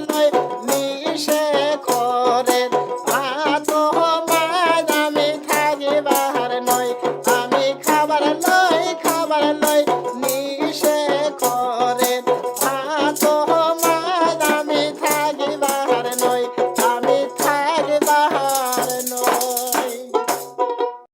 নয় নিষে